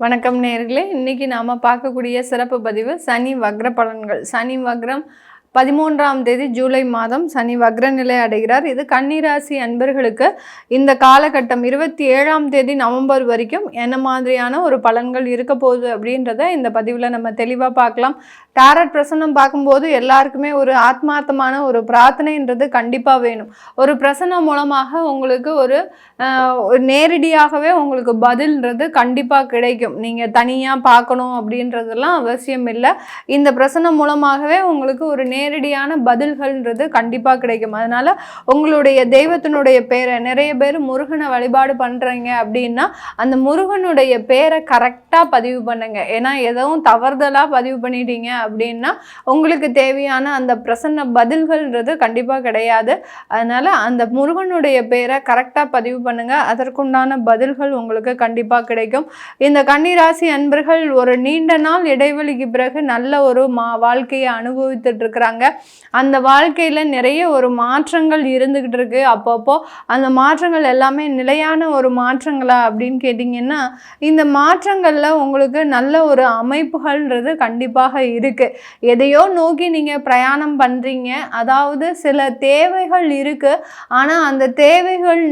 வணக்கம் நேர்களே. இன்னைக்கு நாம பார்க்கக்கூடிய சிறப்பு பதிவு சனி வக்ர பலன்கள். சனி வக்ரம் பதிமூன்றாம் தேதி ஜூலை மாதம் சனி வக்ர நிலை அடைகிறார். இது கன்னிராசி அன்பர்களுக்கு இந்த காலகட்டம் இருபத்தி ஏழாம் தேதி நவம்பர் வரைக்கும் என்ன மாதிரியான ஒரு பலன்கள் இருக்க போகுது அப்படின்றத இந்த பதிவில் நம்ம தெளிவாக பார்க்கலாம். டாரட் பிரசன்னம் பார்க்கும்போது எல்லாருக்குமே ஒரு ஆத்மார்த்தமான ஒரு பிரார்த்தனைன்றது கண்டிப்பாக வேணும். ஒரு பிரசன்னம் மூலமாக உங்களுக்கு ஒரு ஒரு நேரடியாகவே உங்களுக்கு பதில்ன்றது கண்டிப்பாக கிடைக்கும். நீங்கள் தனியாக பார்க்கணும் அப்படின்றதெல்லாம் அவசியம் இல்லை. இந்த பிரசன்னம் மூலமாகவே உங்களுக்கு ஒரு நேரடியான பதில்கள்ன்றது கண்டிப்பாக கிடைக்கும். அதனால் உங்களுடைய தெய்வத்தினுடைய பேரை நிறைய பேர் முருகனை வழிபாடு பண்ணுறீங்க அப்படின்னா அந்த முருகனுடைய பேரை கரெக்டாக பதிவு பண்ணுங்கள் ஏன்னா எதுவும் தவறுதலாக பதிவு பண்ணிட்டீங்க அப்படின்னா உங்களுக்கு தேவையான அந்த பிரசன்ன பதில்கள்ன்றது கண்டிப்பாக கிடையாது. அதனால் அந்த முருகனுடைய பேரை கரெக்டாக பதிவு பண்ணுங்கள் அதற்குண்டான பதில்கள் உங்களுக்கு கண்டிப்பாக கிடைக்கும். இந்த கன்னிராசி அன்பர்கள் ஒரு நீண்ட நாள் இடைவெளிக்கு பிறகு நல்ல ஒரு மா வாழ்க்கையை அனுபவித்துட்டு இருக்கிறாங்க. அந்த வாழ்க்கையில் நிறைய ஒரு மாற்றங்கள் இருந்துக்கிட்டு இருக்கு. அப்பப்போ அந்த மாற்றங்கள் எல்லாமே நிலையான ஒரு மாற்றங்களா அப்படின்னு கேட்டிங்கன்னா இந்த மாற்றங்களில் உங்களுக்கு நல்ல ஒரு அமைப்புகள்ன்றது கண்டிப்பாக இருக்குது எதையோ நோக்கி நீங்கள் பிரயாணம் பண்ணுறீங்க அதாவது சில தேவைகள் இருக்குது ஆனால் அந்த தேவைகள்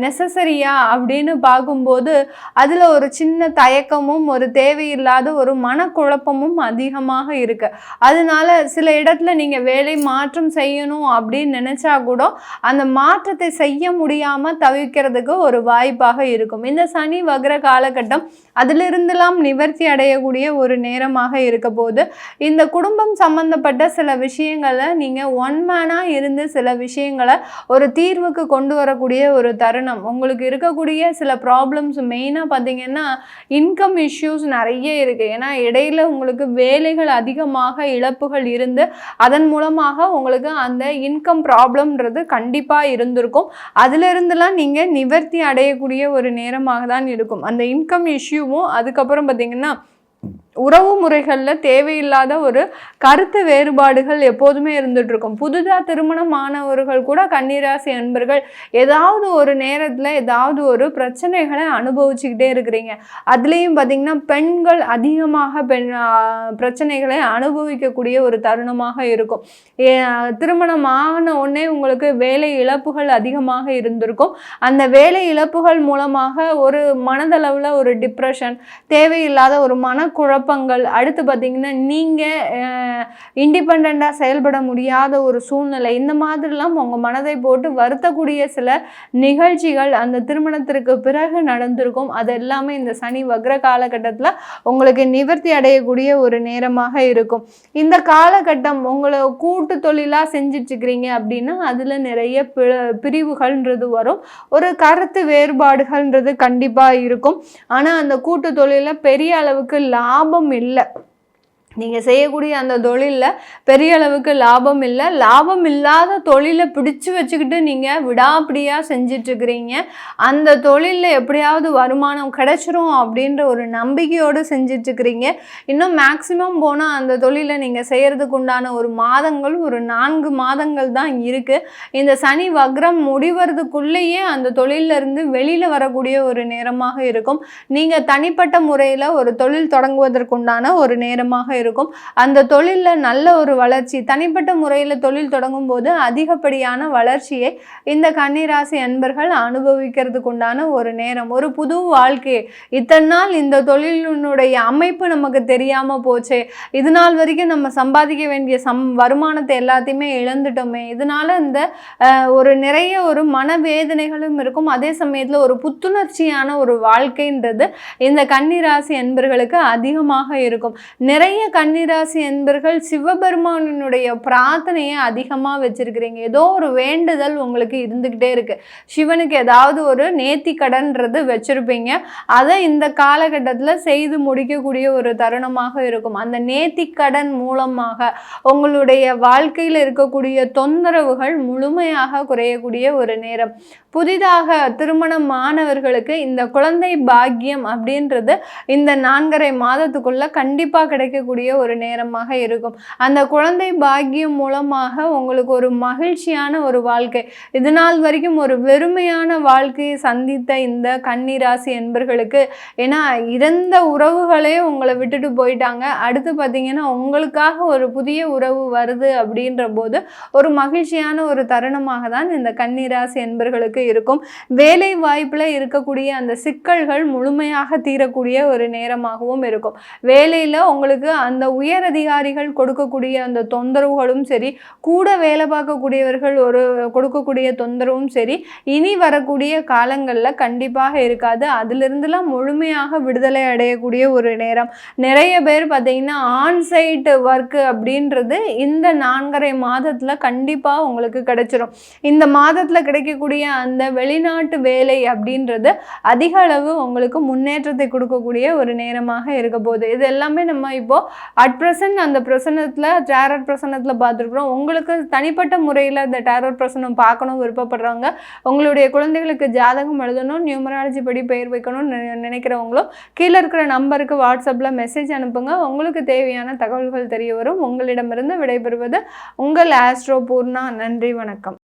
நெசசரியா அப்படின்னு பார்க்கும்போது அதில் ஒரு சின்ன தயக்கமும் ஒரு தேவையில்லாத ஒரு மனக்குழப்பமும் அதிகமாக இருக்குது அதனால சில இடத்துல நீங்கள் வேலை மாற்றம் செய்யணும் அப்படின்னு நினச்சா கூட அந்த மாற்றத்தை செய்ய முடியாமல் தவிர்க்கிறதுக்கு ஒரு வாய்ப்பாக இருக்கும். இந்த சனி வக்ர காலகட்டம் அதிலிருந்தெல்லாம் நிவர்த்தி அடையக்கூடிய ஒரு நேரமாக இருக்க போது இந்த குடும்பம் சம்மந்தப்பட்ட சில விஷயங்களை நீங்கள் ஒன் மேனாக இருந்து சில விஷயங்களை ஒரு தீர்வுக்கு கொண்டு வரக்கூடிய ஒரு தருணம். உங்களுக்கு இருக்கக்கூடிய சில ப்ராப்ளம்ஸ் மெயினாக பார்த்தீங்கன்னா இன்கம் இஷ்யூஸ் நிறைய இருக்குது ஏன்னா இடையில உங்களுக்கு வேலைகள் அதிகமாக இழப்புகள் இருந்து அதன் மூலமாக உங்களுக்கு அந்த இன்கம் ப்ராப்ளம்ன்றது கண்டிப்பாக இருந்திருக்கும். அதிலிருந்துலாம் நீங்கள் நிவர்த்தி அடையக்கூடிய ஒரு நேரமாக தான் இருக்கும். அந்த இன்கம் இஷ்யூவும் அதுக்கப்புறம் பார்த்தீங்கன்னா உறவு முறைகளில் தேவையில்லாத ஒரு கருத்து வேறுபாடுகள் எப்போதுமே இருந்துட்டு இருக்கும். புதுதாக திருமணமானவர்கள் கூட கன்னிராசி அன்பர்கள் ஏதாவது ஒரு நேரத்தில் ஏதாவது ஒரு பிரச்சனைகளை அனுபவிச்சுக்கிட்டே இருக்கிறீங்க. அதுலேயும் பார்த்தீங்கன்னா பெண்கள் அதிகமாக பெண் பிரச்சனைகளை அனுபவிக்கக்கூடிய ஒரு தருணமாக இருக்கும். ஏ- திருமணம் ஆன உடனே உங்களுக்கு வேலை இழப்புகள் அதிகமாக இருந்திருக்கும். அந்த வேலை இழப்புகள் மூலமாக ஒரு மனதளவில் ஒரு டிப்ரெஷன் தேவையில்லாத ஒரு குழப்பங்கள். அடுத்து பார்த்தீங்கன்னா நீங்கள் இண்டிபெண்ட்டாக செயல்பட முடியாத ஒரு சூழ்நிலை. இந்த மாதிரிலாம் உங்கள் மனதை போட்டு வருத்தக்கூடிய சில நிகழ்ச்சிகள் அந்த திருமணத்திற்கு பிறகு நடந்திருக்கும். அது எல்லாமே இந்த சனி வக்ர காலகட்டத்தில் உங்களுக்கு நிவர்த்தி அடையக்கூடிய ஒரு நேரமாக இருக்கும். இந்த காலகட்டம் உங்களை கூட்டு தொழிலாக செஞ்சிட்ருக்கிறீங்க அப்படின்னா அதில் நிறைய பிரிவுகள்ன்றது வரும். ஒரு கருத்து வேறுபாடுகள்ன்றது கண்டிப்பாக இருக்கும். ஆனால் அந்த கூட்டு தொழிலில் பெரிய அளவுக்கு லாபம் இல்லை நீங்கள் செய்யக்கூடிய அந்த தொழிலில் பெரிய அளவுக்கு லாபம் இல்லை. லாபம் இல்லாத தொழிலை பிடிச்சு வச்சுக்கிட்டு நீங்கள் விடாப்பிடியாக செஞ்சிட்ருக்கிறீங்க. அந்த தொழிலில் எப்படியாவது வருமானம் கிடைச்சிரும் அப்படின்ற ஒரு நம்பிக்கையோடு செஞ்சிட்ருக்கிறீங்க. இன்னும் மேக்ஸிமம் போனால் அந்த தொழிலை நீங்கள் செய்கிறதுக்கு உண்டான ஒரு மாதங்கள் ஒரு நான்கு மாதங்கள் தான் இருக்குது இந்த சனி வக்ரம் முடிவறதுக்குள்ளேயே அந்த தொழிலிருந்து இருந்து வெளியில் வரக்கூடிய ஒரு நேரமாக இருக்கும். நீங்கள் தனிப்பட்ட முறையில் ஒரு தொழில் தொடங்குவதற்குண்டான ஒரு நேரமாக இருக்கும். இருக்கும். அந்த தொழிலில் நல்ல ஒரு வளர்ச்சி தனிப்பட்ட முறையில் தொழில் தொடங்கும் போது அதிகப்படியான வளர்ச்சியை இந்த கன்னிராசி அன்பர்கள் அனுபவிக்கிறதுக்கு உண்டான ஒரு நேரம். ஒரு புது வாழ்க்கை. இத்தனை நாள் இந்த தொழிலினுடைய அமைப்பு நமக்கு தெரியாமல் போச்சு. இது நாள் வரைக்கும் நம்ம சம்பாதிக்க வேண்டிய சம் வருமானத்தை எல்லாத்தையுமே இழந்துட்டோமே. இதனால இந்த ஒரு நிறைய ஒரு மனவேதனைகளும் இருக்கும். அதே சமயத்தில் ஒரு புத்துணர்ச்சியான ஒரு வாழ்க்கைன்றது இந்த கன்னிராசி என்பர்களுக்கு அதிகமாக இருக்கும். நிறைய கன்னிராசி என்பர்கள் சிவபெருமானினுடைய பிரார்த்தனையை அதிகமாக வச்சுருக்கிறீங்க. ஏதோ ஒரு வேண்டுதல் உங்களுக்கு இருந்துக்கிட்டே இருக்குது சிவனுக்கு ஏதாவது ஒரு நேத்தி கடன்றது வச்சுருப்பீங்க. அதை இந்த காலகட்டத்தில் செய்து முடிக்கக்கூடிய ஒரு தருணமாக இருக்கும். அந்த நேத்தி கடன் மூலமாக உங்களுடைய வாழ்க்கையில் இருக்கக்கூடிய தொந்தரவுகள் முழுமையாக குறையக்கூடிய ஒரு நேரம். புதிதாக திருமணம் மாணவர்களுக்கு இந்த குழந்தை பாக்கியம் அப்படின்றது இந்த நான்கரை மாதத்துக்குள்ளே கண்டிப்பாக கிடைக்கக்கூடிய இருக்கக்கூடிய ஒரு நேரமாக இருக்கும். அந்த குழந்தை பாக்கியம் மூலமாக உங்களுக்கு ஒரு மகிழ்ச்சியான ஒரு வாழ்க்கை. இது நாள் வரைக்கும் ஒரு வெறுமையான வாழ்க்கையை சந்தித்த இந்த கன்னிராசி என்பர்களுக்கு ஏன்னா இறந்த உறவுகளே உங்களை விட்டுட்டு போயிட்டாங்க. அடுத்து பார்த்தீங்கன்னா உங்களுக்காக ஒரு புதிய உறவு வருது அப்படின்ற போது ஒரு மகிழ்ச்சியான ஒரு தருணமாக தான் இந்த கன்னிராசி என்பர்களுக்கு இருக்கும். வேலை வாய்ப்பில் இருக்கக்கூடிய அந்த சிக்கல்கள் முழுமையாக தீரக்கூடிய ஒரு நேரமாகவும் இருக்கும். வேலையில் உங்களுக்கு அந்த உயர் அதிகாரிகள் கொடுக்கக்கூடிய அந்த தொந்தரவுகளும் சரி கூட வேலை பார்க்கக்கூடியவர்கள் ஒரு கொடுக்கக்கூடிய தொந்தரவும் சரி இனி வரக்கூடிய காலங்களில் கண்டிப்பாக இருக்காது. அதிலிருந்துலாம் முழுமையாக விடுதலை அடையக்கூடிய ஒரு நேரம். நிறைய பேர் பார்த்தீங்கன்னா ஆன்சைட் ஒர்க்கு அப்படின்றது இந்த நான்கரை மாதத்தில் கண்டிப்பாக உங்களுக்கு கிடைச்சிரும். இந்த மாதத்தில் கிடைக்கக்கூடிய அந்த வெளிநாட்டு வேலை அப்படின்றது அதிக அளவு உங்களுக்கு முன்னேற்றத்தை கொடுக்கக்கூடிய ஒரு நேரமாக இருக்க போகுது. இது எல்லாமே நம்ம இப்போது அட் ப்ரெசன்ட் அந்த பிரசனத்தில் டேரட் பிரசனத்தில் பார்த்துருக்குறோம். உங்களுக்கு தனிப்பட்ட முறையில் இந்த டேரட் பிரசனம் பார்க்கணும் விருப்பப்படுறவங்க உங்களுடைய குழந்தைகளுக்கு ஜாதகம் எழுதணும் நியூமராலஜி படி பெயர் வைக்கணும்னு நினை- நினைக்கிறவங்களும் கீழே இருக்கிற நம்பருக்கு வாட்ஸ்அப்பில் மெசேஜ் அனுப்புங்க. உங்களுக்கு தேவையான தகவல்கள் தெரிய வரும். உங்களிடமிருந்து விடைபெறுவது உங்கள் ஆஸ்ட்ரோ பூர்ணா நன்றி வணக்கம்.